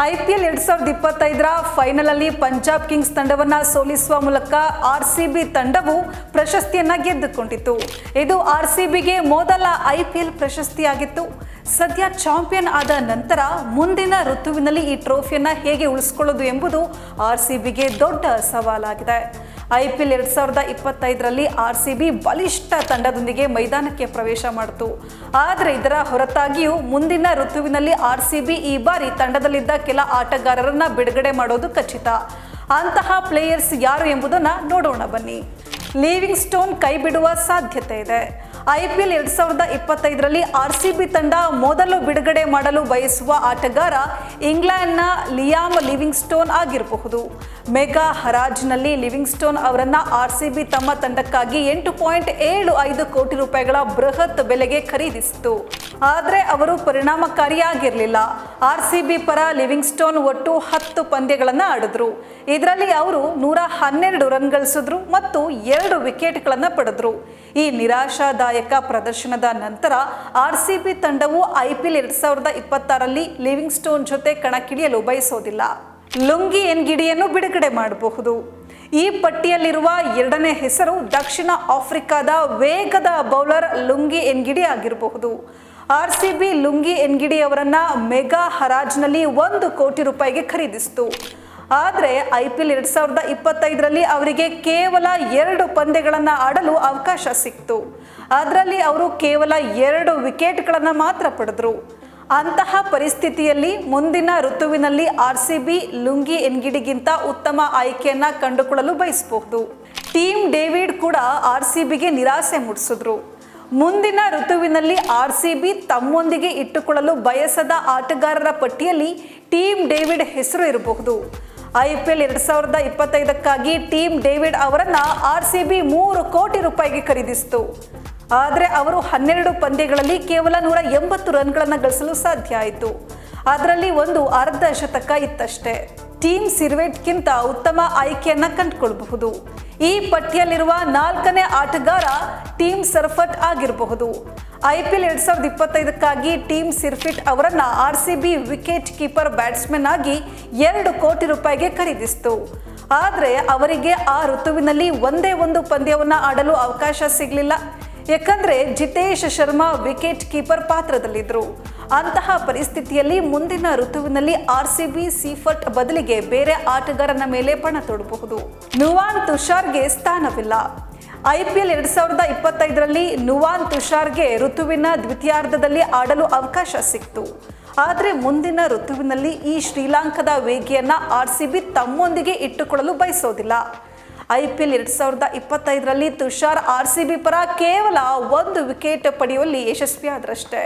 I P L ಎರಡ್ ಸಾವಿರದ ಇಪ್ಪತ್ತೈದರ ಫೈನಲ್ ಅಲ್ಲಿ ಪಂಜಾಬ್ ಕಿಂಗ್ಸ್ ತಂಡವನ್ನ ಸೋಲಿಸುವ ಮೂಲಕ ಆರ್ ಸಿ ಬಿ ತಂಡವು ಪ್ರಶಸ್ತಿಯನ್ನ ಗೆದ್ದುಕೊಂಡಿತು ಇದು ಆರ್ ಸಿ ಬಿಗೆ ಮೊದಲ ಐ ಪ್ರಶಸ್ತಿಯಾಗಿತ್ತು. ಸದ್ಯ ಚಾಂಪಿಯನ್ ಆದ ನಂತರ ಮುಂದಿನ ಋತುವಿನಲ್ಲಿ ಈ ಟ್ರೋಫಿಯನ್ನ ಹೇಗೆ ಉಳಿಸ್ಕೊಳ್ಳೋದು ಎಂಬುದು ಆರ್ ಸಿ ಬಿಗೆ ದೊಡ್ಡ ಸವಾಲಾಗಿದೆ. ಐ ಪಿ ಎಲ್ ಎರಡು ಸಾವಿರದ ಇಪ್ಪತ್ತೈದರಲ್ಲಿ ಆರ್ ಸಿ ಬಿ ಬಲಿಷ್ಠ ತಂಡದೊಂದಿಗೆ ಮೈದಾನಕ್ಕೆ ಪ್ರವೇಶ ಮಾಡಿತು. ಆದರೆ ಇದರ ಹೊರತಾಗಿಯೂ ಮುಂದಿನ ಋತುವಿನಲ್ಲಿ ಆರ್ ಸಿ ಬಿ ಈ ಬಾರಿ ತಂಡದಲ್ಲಿದ್ದ ಕೆಲ ಆಟಗಾರರನ್ನ ಬಿಡುಗಡೆ ಮಾಡೋದು ಖಚಿತ. ಅಂತಹ ಪ್ಲೇಯರ್ಸ್ ಯಾರು ಎಂಬುದನ್ನು ನೋಡೋಣ ಬನ್ನಿ. ಲಿವಿಂಗ್ ಸ್ಟೋನ್ ಕೈ ಬಿಡುವ ಸಾಧ್ಯತೆ ಇದೆ. ಐ ಪಿ ಎಲ್ ಎರಡ್ ಸಾವಿರದ ಇಪ್ಪತ್ತೈದರಲ್ಲಿ ಆರ್ ಸಿ ಬಿ ತಂಡ ಮೊದಲು ಬಿಡುಗಡೆ ಮಾಡಲು ಬಯಸುವ ಆಟಗಾರ ಇಂಗ್ಲೆಂಡ್ನ ಲಿಯಾಮ್ ಲಿವಿಂಗ್ ಸ್ಟೋನ್ ಆಗಿರಬಹುದು. ಮೆಗಾ ಹರಾಜ್ನಲ್ಲಿ ಲಿವಿಂಗ್ ಸ್ಟೋನ್ ಅವರನ್ನ ಆರ್ ಸಿ ಬಿ ತಮ್ಮ ತಂಡಕ್ಕಾಗಿ ಎಂಟು ಪಾಯಿಂಟ್ ಏಳು ಐದು ಕೋಟಿ ರೂಪಾಯಿಗಳ ಬೃಹತ್ ಬೆಲೆಗೆ ಖರೀದಿಸಿತು ಆದರೆ ಅವರು ಪರಿಣಾಮಕಾರಿಯಾಗಿರಲಿಲ್ಲ. ಆರ್ ಸಿ ಬಿ ಪರ ಲಿವಿಂಗ್ ಸ್ಟೋನ್ ಒಟ್ಟು ಹತ್ತು ಪಂದ್ಯಗಳನ್ನು ಆಡಿದ್ರು. ಇದರಲ್ಲಿ ಅವರು ನೂರ ಹನ್ನೆರಡು ರನ್ ಗಳಿಸಿದ್ರು ಮತ್ತು ಎರಡು ವಿಕೆಟ್ಗಳನ್ನು ಪಡೆದ್ರು. ಈ ನಿರಾಶಾದಾಯಕ ಪ್ರದರ್ಶನದ ನಂತರ ಆರ್ ಸಿ ಬಿ ತಂಡವು ಐ ಪಿ ಎಲ್ ಎರಡು ಸಾವಿರದ ಇಪ್ಪತ್ತಾರಲ್ಲಿ ಲಿವಿಂಗ್ ಸ್ಟೋನ್ ಜೊತೆ ಕಣಕ್ಕಿಳಿಯಲು ಬಯಸೋದಿಲ್ಲ. ಲುಂಗಿ ಎನ್ಗಿಡಿಯನ್ನು ಬಿಡುಗಡೆ ಮಾಡಬಹುದು. ಈ ಪಟ್ಟಿಯಲ್ಲಿರುವ ಎರಡನೇ ಹೆಸರು ದಕ್ಷಿಣ ಆಫ್ರಿಕಾದ ವೇಗದ ಬೌಲರ್ ಲುಂಗಿ ಎನ್ಗಿಡಿ ಆಗಿರಬಹುದು. R C B Lungi Ngidi ಅವರನ್ನ ಮೆಗಾ ಹರಾಜ್ನಲ್ಲಿ ಒಂದು ಕೋಟಿ ರೂಪಾಯಿಗೆ ಖರೀದಿಸಿತು. ಆದರೆ ಐ ಪಿ ಎಲ್ ಎರಡ್ ಸಾವಿರದ ಇಪ್ಪತ್ತೈದರಲ್ಲಿ ಅವರಿಗೆ ಕೇವಲ ಎರಡು ಪಂದ್ಯಗಳನ್ನು ಆಡಲು ಅವಕಾಶ ಸಿಕ್ತು. ಅದರಲ್ಲಿ ಅವರು ಕೇವಲ ಎರಡು ವಿಕೆಟ್ಗಳನ್ನು ಮಾತ್ರ ಪಡೆದರು. ಅಂತಹ ಪರಿಸ್ಥಿತಿಯಲ್ಲಿ ಮುಂದಿನ ಋತುವಿನಲ್ಲಿ ಆರ್ ಸಿ ಬಿ ಲುಂಗಿ ಎನ್ಗಿಡಿಗಿಂತ ಉತ್ತಮ ಆಯ್ಕೆಯನ್ನು ಕಂಡುಕೊಳ್ಳಲು ಬಯಸಬಹುದು. ಟೀಮ್ ಡೇವಿಡ್ ಕೂಡ ಆರ್ ಸಿ ಬಿಗೆ ನಿರಾಸೆ ಮೂಡಿಸಿದ್ರು. ಮುಂದಿನ ಋತುವಿನಲ್ಲಿ ಆರ್ ಸಿ ಬಿ ತಮ್ಮೊಂದಿಗೆ ಇಟ್ಟುಕೊಳ್ಳಲು ಬಯಸದ ಆಟಗಾರರ ಪಟ್ಟಿಯಲ್ಲಿ ಟೀಮ್ ಡೇವಿಡ್ ಹೆಸರು ಇರಬಹುದು. ಐ ಪಿ ಎಲ್ ಎರಡ್ ಸಾವಿರದ ಇಪ್ಪತ್ತೈದಕ್ಕಾಗಿ ಟೀಮ್ ಡೇವಿಡ್ ಅವರನ್ನ ಆರ್ ಸಿ ಬಿ ಮೂರು ಕೋಟಿ ರೂಪಾಯಿಗೆ ಖರೀದಿಸಿತು. ಆದರೆ ಅವರು ಹನ್ನೆರಡು ಪಂದ್ಯಗಳಲ್ಲಿ ಕೇವಲ ನೂರ ಎಂಬತ್ತು ರನ್ಗಳನ್ನು ಗಳಿಸಲು ಸಾಧ್ಯ ಆಯಿತು. ಅದರಲ್ಲಿ ಒಂದು ಅರ್ಧ ಶತಕ ಇತ್ತಷ್ಟೇ. ಟೀಮ್ ಸಿರ್ವೆಟ್ಗಿಂತ ಉತ್ತಮ ಆಯ್ಕೆಯನ್ನು ಕಂಡುಕೊಳ್ಳಬಹುದು. ಈ ಪಟ್ಟಿಯಲ್ಲಿರುವ ನಾಲ್ಕನೇ ಆಟಗಾರ ಟೀಮ್ ಸರ್ಫಟ್ ಆಗಿರಬಹುದು. ಐ ಪಿ ಎಲ್ ಎರಡ್ ಸಾವಿರದ ಇಪ್ಪತ್ತೈದಕ್ಕಾಗಿ ಟೀಮ್ ಸಿರ್ಫಿಟ್ ಅವರನ್ನು R C B wicket keeper batsman ಆಗಿ ಎರಡು ಕೋಟಿ ರೂಪಾಯಿಗೆ ಖರೀದಿಸಿತು. ಆದರೆ ಅವರಿಗೆ ಆ ಋತುವಿನಲ್ಲಿ ಒಂದೇ ಒಂದು ಪಂದ್ಯವನ್ನು ಆಡಲು ಅವಕಾಶ ಸಿಗಲಿಲ್ಲ. ಯಾಕಂದ್ರೆ ಜಿತೇಶ್ ಶರ್ಮಾ ವಿಕೆಟ್ ಕೀಪರ್ ಪಾತ್ರದಲ್ಲಿದ್ದರು. ಅಂತಹ ಪರಿಸ್ಥಿತಿಯಲ್ಲಿ ಮುಂದಿನ ಋತುವಿನಲ್ಲಿ ಆರ್ ಸಿ ಬಿ ಸೀಫರ್ಟ್ ಬದಲಿಗೆ ಬೇರೆ ಆಟಗಾರನ ಮೇಲೆ ಪಣ ತೊಡಬಹುದು. ನುವಾನ್ ತುಷಾರ್ಗೆ ಸ್ಥಾನವಿಲ್ಲ. ಐ ಪಿ ಎಲ್ ಎರಡ್ ಸಾವಿರದ ಇಪ್ಪತ್ತೈದರಲ್ಲಿ ನುವಾನ್ ತುಷಾರ್ಗೆ ಋತುವಿನ ದ್ವಿತೀಯಾರ್ಧದಲ್ಲಿ ಆಡಲು ಅವಕಾಶ ಸಿಕ್ತು. ಆದರೆ ಮುಂದಿನ ಋತುವಿನಲ್ಲಿ ಈ ಶ್ರೀಲಂಕಾದ ವೇಗಿಯನ್ನ ಆರ್ ಸಿ ಬಿ ತಮ್ಮೊಂದಿಗೆ ಇಟ್ಟುಕೊಳ್ಳಲು ಬಯಸೋದಿಲ್ಲ. ಐ ಪಿ ಎಲ್ ಎರಡ್ ಸಾವಿರದ ಇಪ್ಪತ್ತೈದರಲ್ಲಿ ತುಷಾರ್ ಆರ್ ಸಿ ಬಿ ಪರ ಕೇವಲ ಒಂದು ವಿಕೆಟ್ ಪಡೆಯುವಲ್ಲಿ ಯಶಸ್ವಿಯಾದ್ರಷ್ಟೇ.